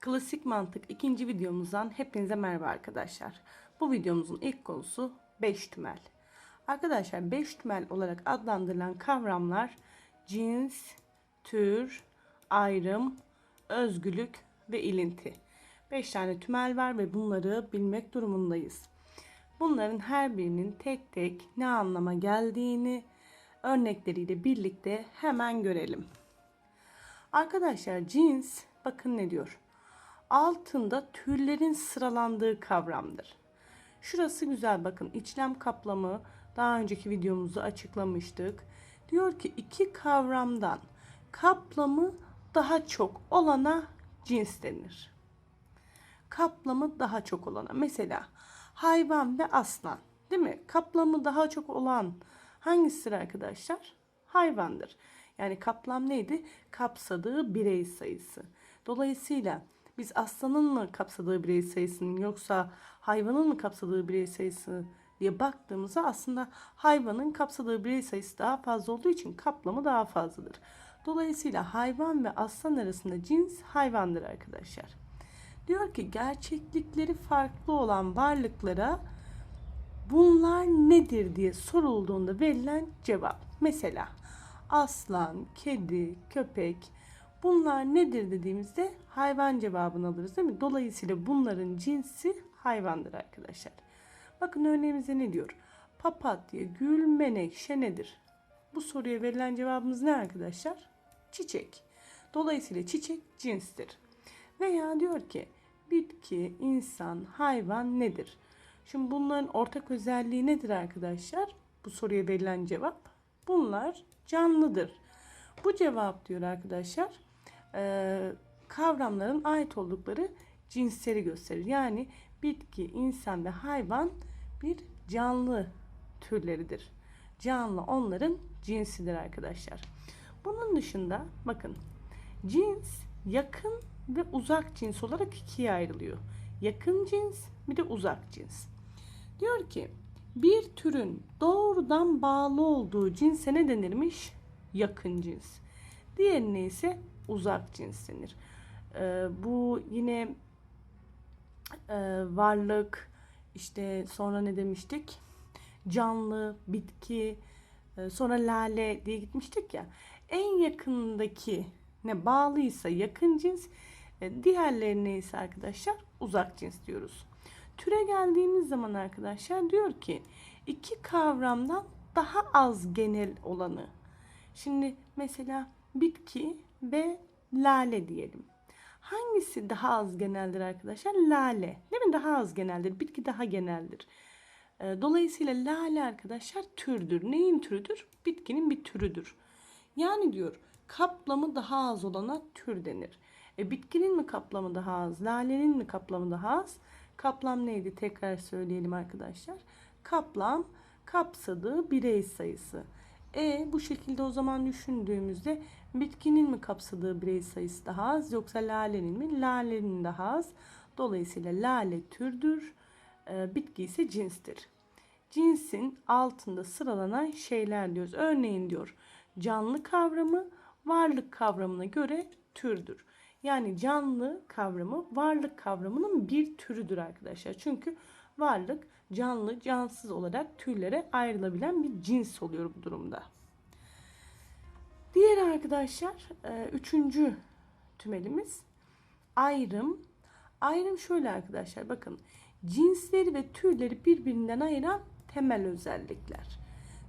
Klasik mantık ikinci videomuzdan hepinize merhaba arkadaşlar. Bu videomuzun ilk konusu 5 tümel. Arkadaşlar 5 tümel olarak adlandırılan kavramlar cins, tür, ayrım, özgülük ve ilinti. 5 tane tümel var ve bunları bilmek durumundayız. Bunların her birinin tek tek ne anlama geldiğini örnekleriyle birlikte hemen görelim. Arkadaşlar cins bakın ne diyor? Altında türlerin sıralandığı kavramdır. Şurası güzel bakın içlem kaplamı daha önceki videomuzda açıklamıştık. Diyor ki iki kavramdan kaplamı daha çok olana cins denir. Kaplamı daha çok olana. Mesela hayvan ve aslan değil mi? Kaplamı daha çok olan hangisidir arkadaşlar? Hayvandır. Yani kaplam neydi? Kapsadığı birey sayısı. Dolayısıyla biz aslanın mı kapsadığı birey sayısının yoksa hayvanın mı kapsadığı birey sayısı diye baktığımızda aslında hayvanın kapsadığı birey sayısı daha fazla olduğu için kaplamı daha fazladır. Dolayısıyla hayvan ve aslan arasında cins hayvandır arkadaşlar. Diyor ki gerçeklikleri farklı olan varlıklara bunlar nedir diye sorulduğunda verilen cevap. Mesela aslan, kedi, köpek bunlar nedir dediğimizde hayvan cevabını alırız değil mi? Dolayısıyla bunların cinsi hayvandır arkadaşlar. Bakın örneğimizde ne diyor? Papatya, gül, menekşe nedir? Bu soruya verilen cevabımız ne arkadaşlar? Çiçek. Dolayısıyla çiçek cinstir. Veya diyor ki bitki, insan, hayvan nedir? Şimdi bunların ortak özelliği nedir arkadaşlar? Bu soruya verilen cevap. Bunlar canlıdır. Bu cevap diyor arkadaşlar kavramların ait oldukları cinsleri gösterir. Yani bitki, insan ve hayvan bir canlı türleridir. Canlı onların cinsidir arkadaşlar. Bunun dışında bakın cins yakın ve uzak cins olarak ikiye ayrılıyor. Yakın cins bir de uzak cins. Diyor ki bir türün doğrudan bağlı olduğu cinse ne denirmiş? Yakın cins. Diğerine ise uzak cins denir. Ee, bu yine e, varlık, işte sonra ne demiştik? Canlı, bitki, e, sonra lale diye gitmiştik ya. En yakındaki ne bağlıysa yakın cins, e, diğerlerine ise arkadaşlar uzak cins diyoruz. Türe geldiğimiz zaman arkadaşlar diyor ki iki kavramdan daha az genel olanı. Şimdi mesela bitki ve lale diyelim. Hangisi daha az geneldir arkadaşlar? Lale. Değil mi? Daha az geneldir. Bitki daha geneldir. Ee, Dolayısıyla lale arkadaşlar türdür. Neyin türüdür? Bitkinin bir türüdür. Yani diyor kaplamı daha az olana tür denir. E, bitkinin mi kaplamı daha az? Lalenin mi kaplamı daha az? Kaplam neydi? Tekrar söyleyelim arkadaşlar. Kaplam kapsadığı birey sayısı. E bu şekilde o zaman düşündüğümüzde bitkinin mi kapsadığı birey sayısı daha az yoksa lalenin mi? Lalenin daha az. Dolayısıyla lale türdür, e, bitki ise cinstir. Cinsin altında sıralanan şeyler diyoruz. Örneğin diyor canlı kavramı varlık kavramına göre türdür. Yani canlı kavramı varlık kavramının bir türüdür arkadaşlar. Çünkü varlık canlı, cansız olarak türlere ayrılabilen bir cins oluyor bu durumda. Diğer arkadaşlar, e, üçüncü tümelimiz ayrım. Ayrım şöyle arkadaşlar bakın. Cinsleri ve türleri birbirinden ayıran temel özellikler.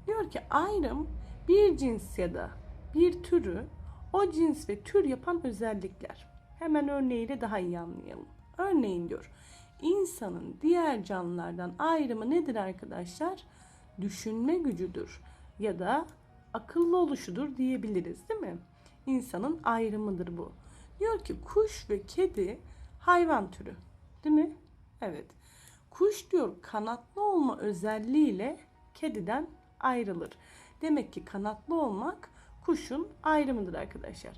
Diyor ki ayrım bir cins ya da bir türü o cins ve tür yapan özellikler. Hemen örneğiyle daha iyi anlayalım. Örneğin diyor insanın diğer canlılardan ayrımı nedir arkadaşlar? Düşünme gücüdür ya da akıllı oluşudur diyebiliriz değil mi? İnsanın ayrımıdır bu. Diyor ki kuş ve kedi hayvan türü değil mi? Evet. Kuş diyor kanatlı olma özelliğiyle kediden ayrılır. Demek ki kanatlı olmak kuşun ayrımıdır arkadaşlar.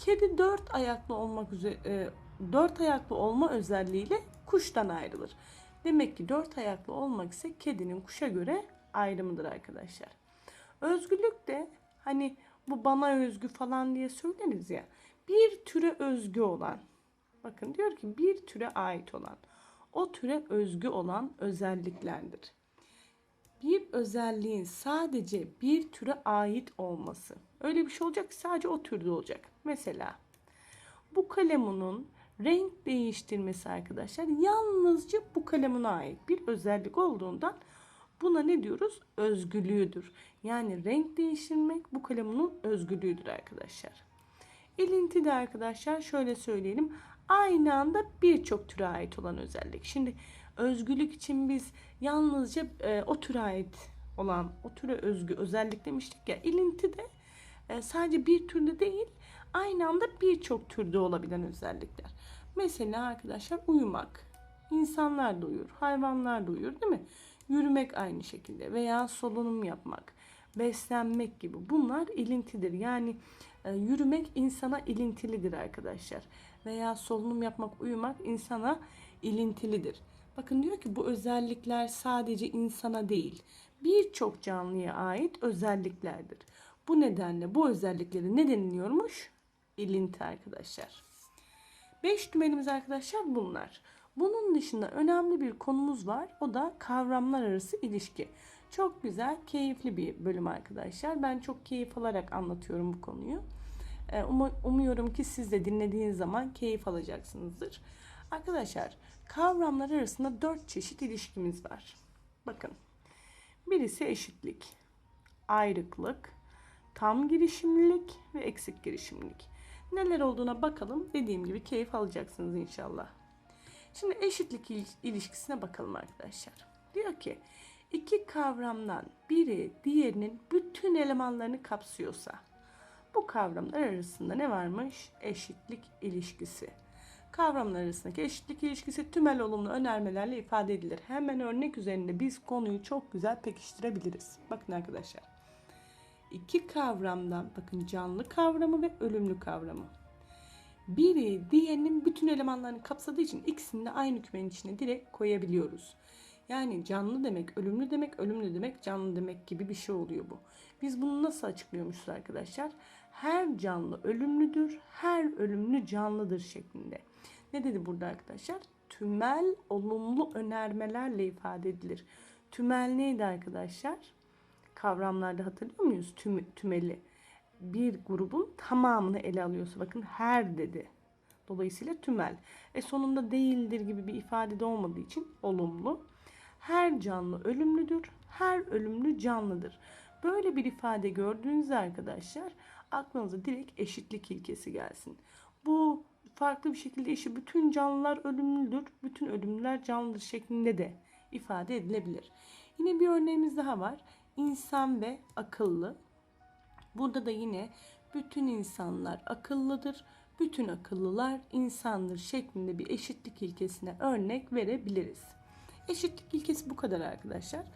Kedi dört ayaklı olmak üzere dört ayaklı olma özelliğiyle kuştan ayrılır. Demek ki dört ayaklı olmak ise kedinin kuşa göre ayrımıdır arkadaşlar. Özgürlük de hani bu bana özgü falan diye söyleriz ya. Bir türe özgü olan Bakın diyor ki bir türe ait olan, o türe özgü olan özelliklerdir. Bir özelliğin sadece bir türe ait olması. Öyle bir şey olacak ki sadece o türde olacak. Mesela bu kalemunun renk değiştirmesi arkadaşlar yalnızca bu kalemuna ait bir özellik olduğundan buna ne diyoruz? Özgülüğüdür. Yani renk değiştirmek bu kalemunun özgülüğüdür arkadaşlar. İlinti de arkadaşlar şöyle söyleyelim. Aynı anda birçok türe ait olan özellik. Şimdi özgürlük için biz yalnızca e, o türe ait olan o türe özgü özellik demiştik ya. İlinti de e, sadece bir türde değil aynı anda birçok türde olabilen özellikler. Mesela arkadaşlar uyumak. İnsanlar da uyur, hayvanlar da uyur değil mi? Yürümek aynı şekilde veya solunum yapmak, beslenmek gibi bunlar ilintidir. Yani e, yürümek insana ilintilidir arkadaşlar. Veya solunum yapmak, uyumak insana ilintilidir. Bakın diyor ki bu özellikler sadece insana değil, birçok canlıya ait özelliklerdir. Bu nedenle bu özellikleri ne deniliyormuş? İlinti arkadaşlar. Beş tümelimiz arkadaşlar bunlar. Bunun dışında önemli bir konumuz var. O da kavramlar arası ilişki. Çok güzel, keyifli bir bölüm arkadaşlar. Ben çok keyif alarak anlatıyorum bu konuyu. Ee, umuyorum ki siz de dinlediğiniz zaman keyif alacaksınızdır. Arkadaşlar kavramlar arasında dört çeşit ilişkimiz var. Bakın birisi eşitlik, ayrıklık, tam girişimlilik ve eksik girişimlilik. Neler olduğuna bakalım. Dediğim gibi keyif alacaksınız inşallah. Şimdi eşitlik ilişkisine bakalım arkadaşlar. Diyor ki iki kavramdan biri diğerinin bütün elemanlarını kapsıyorsa bu kavramlar arasında ne varmış? Eşitlik ilişkisi. Kavramlar arasındaki eşitlik ilişkisi tümel olumlu önermelerle ifade edilir. Hemen örnek üzerinde biz konuyu çok güzel pekiştirebiliriz. Bakın arkadaşlar. İki kavramdan bakın canlı kavramı ve ölümlü kavramı. Biri diğerinin bütün elemanlarını kapsadığı için ikisini de aynı kümenin içine direkt koyabiliyoruz. Yani canlı demek ölümlü demek, ölümlü demek canlı demek gibi bir şey oluyor bu. Biz bunu nasıl açıklıyormuşuz arkadaşlar? Her canlı ölümlüdür, her ölümlü canlıdır şeklinde. Ne dedi burada arkadaşlar? Tümel olumlu önermelerle ifade edilir. Tümel neydi arkadaşlar? Kavramlarda hatırlıyor muyuz tüm, tümeli? Bir grubun tamamını ele alıyorsa bakın her dedi. Dolayısıyla tümel. E sonunda değildir gibi bir ifade de olmadığı için olumlu. Her canlı ölümlüdür. Her ölümlü canlıdır. Böyle bir ifade gördüğünüzde arkadaşlar aklınıza direkt eşitlik ilkesi gelsin. Bu farklı bir şekilde işi bütün canlılar ölümlüdür, bütün ölümlüler canlıdır şeklinde de ifade edilebilir. Yine bir örneğimiz daha var. İnsan ve akıllı. Burada da yine bütün insanlar akıllıdır, bütün akıllılar insandır şeklinde bir eşitlik ilkesine örnek verebiliriz. Eşitlik ilkesi bu kadar arkadaşlar.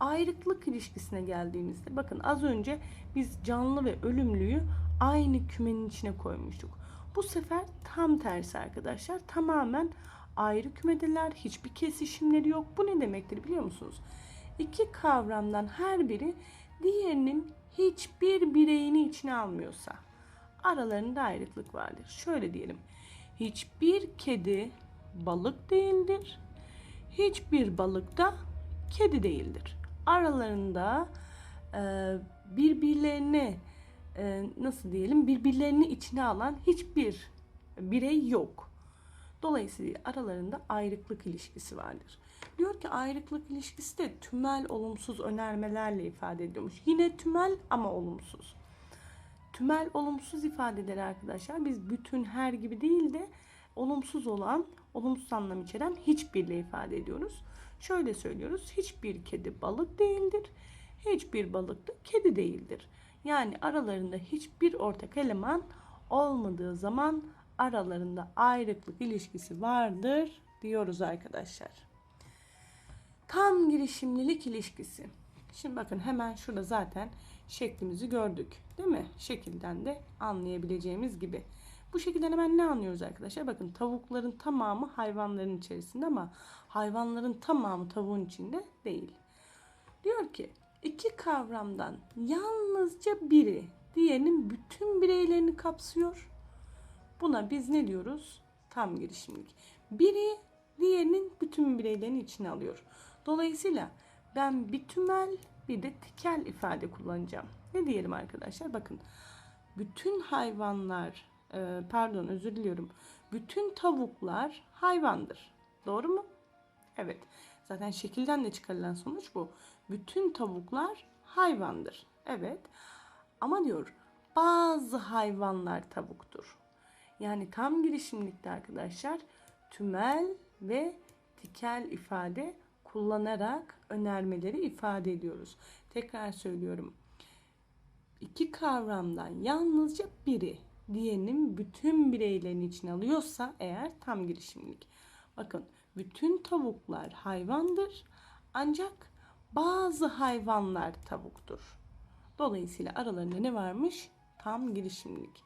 Ayrıklık ilişkisine geldiğimizde bakın az önce biz canlı ve ölümlüyü aynı kümenin içine koymuştuk. Bu sefer tam tersi arkadaşlar. Tamamen ayrı kümedeler. Hiçbir kesişimleri yok. Bu ne demektir biliyor musunuz? İki kavramdan her biri diğerinin hiçbir bireyini içine almıyorsa aralarında ayrıklık vardır. Şöyle diyelim. Hiçbir kedi balık değildir. Hiçbir balık da kedi değildir. Aralarında e, birbirlerine nasıl diyelim birbirlerini içine alan hiçbir birey yok. Dolayısıyla aralarında ayrıklık ilişkisi vardır. Diyor ki ayrıklık ilişkisi de tümel olumsuz önermelerle ifade ediyormuş. Yine tümel ama olumsuz. Tümel olumsuz ifadeleri arkadaşlar biz bütün her gibi değil de olumsuz olan, olumsuz anlam içeren hiçbirle ifade ediyoruz. Şöyle söylüyoruz. Hiçbir kedi balık değildir. Hiçbir balık da kedi değildir. Yani aralarında hiçbir ortak eleman olmadığı zaman aralarında ayrıklık ilişkisi vardır diyoruz arkadaşlar. Tam girişimlilik ilişkisi. Şimdi bakın hemen şurada zaten şeklimizi gördük. Değil mi? Şekilden de anlayabileceğimiz gibi. Bu şekilde hemen ne anlıyoruz arkadaşlar? Bakın tavukların tamamı hayvanların içerisinde ama hayvanların tamamı tavuğun içinde değil. Diyor ki iki kavramdan yalnızca biri diğerinin bütün bireylerini kapsıyor. Buna biz ne diyoruz? tam girişimlik. Biri diğerinin bütün bireylerini içine alıyor. Dolayısıyla ben bir tümel bir de tikel ifade kullanacağım. Ne diyelim arkadaşlar? Bakın bütün hayvanlar e, pardon özür diliyorum. Bütün tavuklar hayvandır. Doğru mu? Evet. Zaten şekilden de çıkarılan sonuç bu. Bütün tavuklar hayvandır. Evet. Ama diyor bazı hayvanlar tavuktur. Yani tam girişimlikte arkadaşlar tümel ve tikel ifade kullanarak önermeleri ifade ediyoruz. Tekrar söylüyorum. İki kavramdan yalnızca biri diğerinin bütün bireylerini içine alıyorsa eğer tam girişimlik. Bakın bütün tavuklar hayvandır ancak bazı hayvanlar tavuktur. Dolayısıyla aralarında ne varmış? Tam girişimlik.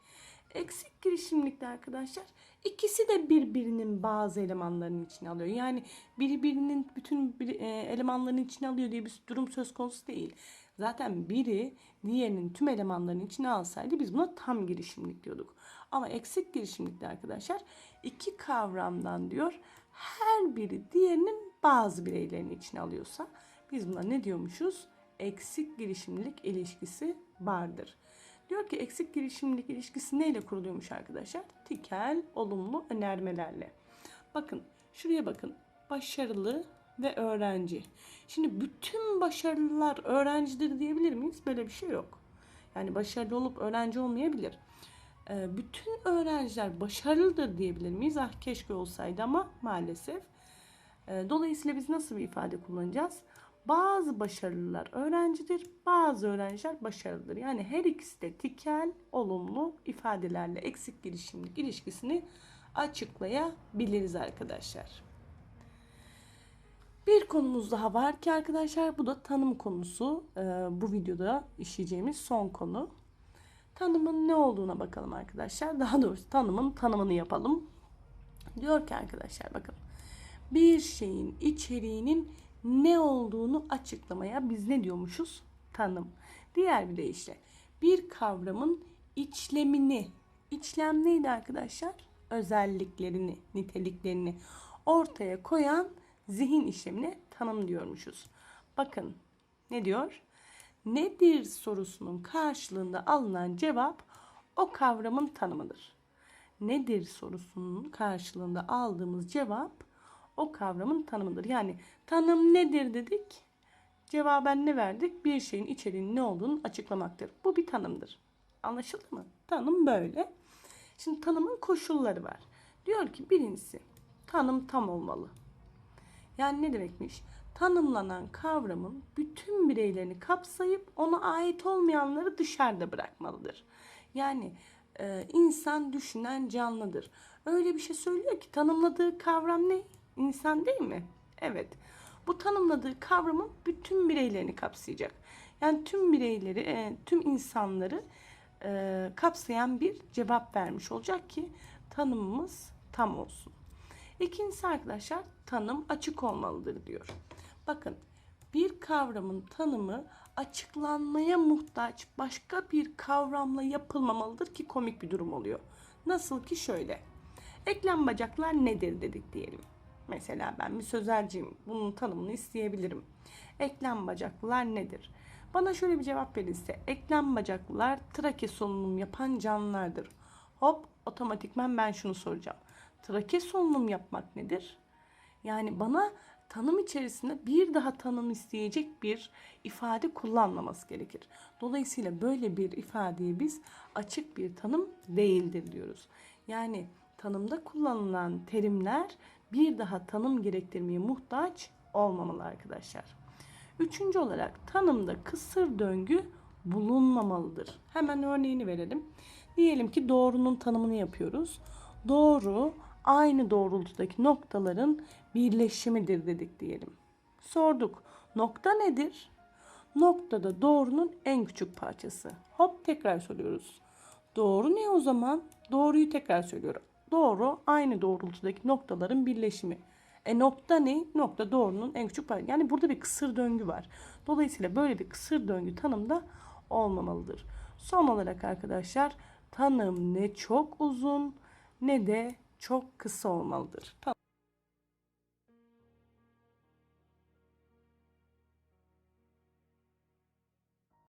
Eksik girişimlikte arkadaşlar ikisi de birbirinin bazı elemanlarının içine alıyor. Yani biri birinin bütün bir, e, elemanlarını içine alıyor diye bir durum söz konusu değil. Zaten biri diğerinin tüm elemanlarını içine alsaydı biz buna tam girişimlik diyorduk. Ama eksik girişimlikte arkadaşlar iki kavramdan diyor her biri diğerinin bazı bireylerini içine alıyorsa biz buna ne diyormuşuz? Eksik girişimlilik ilişkisi vardır. Diyor ki eksik girişimlilik ilişkisi neyle kuruluyormuş arkadaşlar? Tikel, olumlu önermelerle. Bakın şuraya bakın. Başarılı ve öğrenci. Şimdi bütün başarılılar öğrencidir diyebilir miyiz? Böyle bir şey yok. Yani başarılı olup öğrenci olmayabilir. Ee, bütün öğrenciler başarılıdır diyebilir miyiz? Ah keşke olsaydı ama maalesef. Ee, dolayısıyla biz nasıl bir ifade kullanacağız? Bazı başarılılar öğrencidir, bazı öğrenciler başarılıdır. Yani her ikisi de tikel, olumlu ifadelerle eksik girişimlik ilişkisini açıklayabiliriz arkadaşlar. Bir konumuz daha var ki arkadaşlar bu da tanım konusu. Ee, bu videoda işleyeceğimiz son konu. Tanımın ne olduğuna bakalım arkadaşlar. Daha doğrusu tanımın tanımını yapalım. Diyor ki arkadaşlar bakın. Bir şeyin içeriğinin ne olduğunu açıklamaya biz ne diyormuşuz? Tanım. Diğer bir deyişle bir kavramın içlemini, içlem neydi arkadaşlar? Özelliklerini, niteliklerini ortaya koyan zihin işlemine tanım diyormuşuz. Bakın ne diyor? Nedir sorusunun karşılığında alınan cevap o kavramın tanımıdır. Nedir sorusunun karşılığında aldığımız cevap o kavramın tanımıdır. Yani tanım nedir dedik? Cevaben ne verdik? Bir şeyin içeriğinin ne olduğunu açıklamaktır. Bu bir tanımdır. Anlaşıldı mı? Tanım böyle. Şimdi tanımın koşulları var. Diyor ki birincisi tanım tam olmalı. Yani ne demekmiş? Tanımlanan kavramın bütün bireylerini kapsayıp ona ait olmayanları dışarıda bırakmalıdır. Yani e, insan düşünen canlıdır. Öyle bir şey söylüyor ki tanımladığı kavram ne? İnsan değil mi? Evet. Bu tanımladığı kavramın bütün bireylerini kapsayacak. Yani tüm bireyleri, e, tüm insanları e, kapsayan bir cevap vermiş olacak ki tanımımız tam olsun. İkincisi arkadaşlar tanım açık olmalıdır diyor. Bakın bir kavramın tanımı açıklanmaya muhtaç başka bir kavramla yapılmamalıdır ki komik bir durum oluyor. Nasıl ki şöyle. Eklem bacaklar nedir dedik diyelim. Mesela ben bir sözelciyim. Bunun tanımını isteyebilirim. Eklem bacaklılar nedir? Bana şöyle bir cevap verilse eklem bacaklılar trake solunum yapan canlılardır. Hop otomatikman ben şunu soracağım. Trake solunum yapmak nedir? Yani bana tanım içerisinde bir daha tanım isteyecek bir ifade kullanmaması gerekir. Dolayısıyla böyle bir ifadeye biz açık bir tanım değildir diyoruz. Yani tanımda kullanılan terimler bir daha tanım gerektirmeye muhtaç olmamalı arkadaşlar. Üçüncü olarak tanımda kısır döngü bulunmamalıdır. Hemen örneğini verelim. Diyelim ki doğrunun tanımını yapıyoruz. Doğru aynı doğrultudaki noktaların birleşimidir dedik diyelim. Sorduk. Nokta nedir? Noktada doğrunun en küçük parçası. Hop tekrar soruyoruz. Doğru ne o zaman? Doğruyu tekrar söylüyorum. Doğru aynı doğrultudaki noktaların birleşimi. E nokta ne? Nokta doğrunun en küçük parçası. Yani burada bir kısır döngü var. Dolayısıyla böyle bir kısır döngü tanımda olmamalıdır. Son olarak arkadaşlar tanım ne çok uzun ne de çok kısa olmalıdır. Tamam.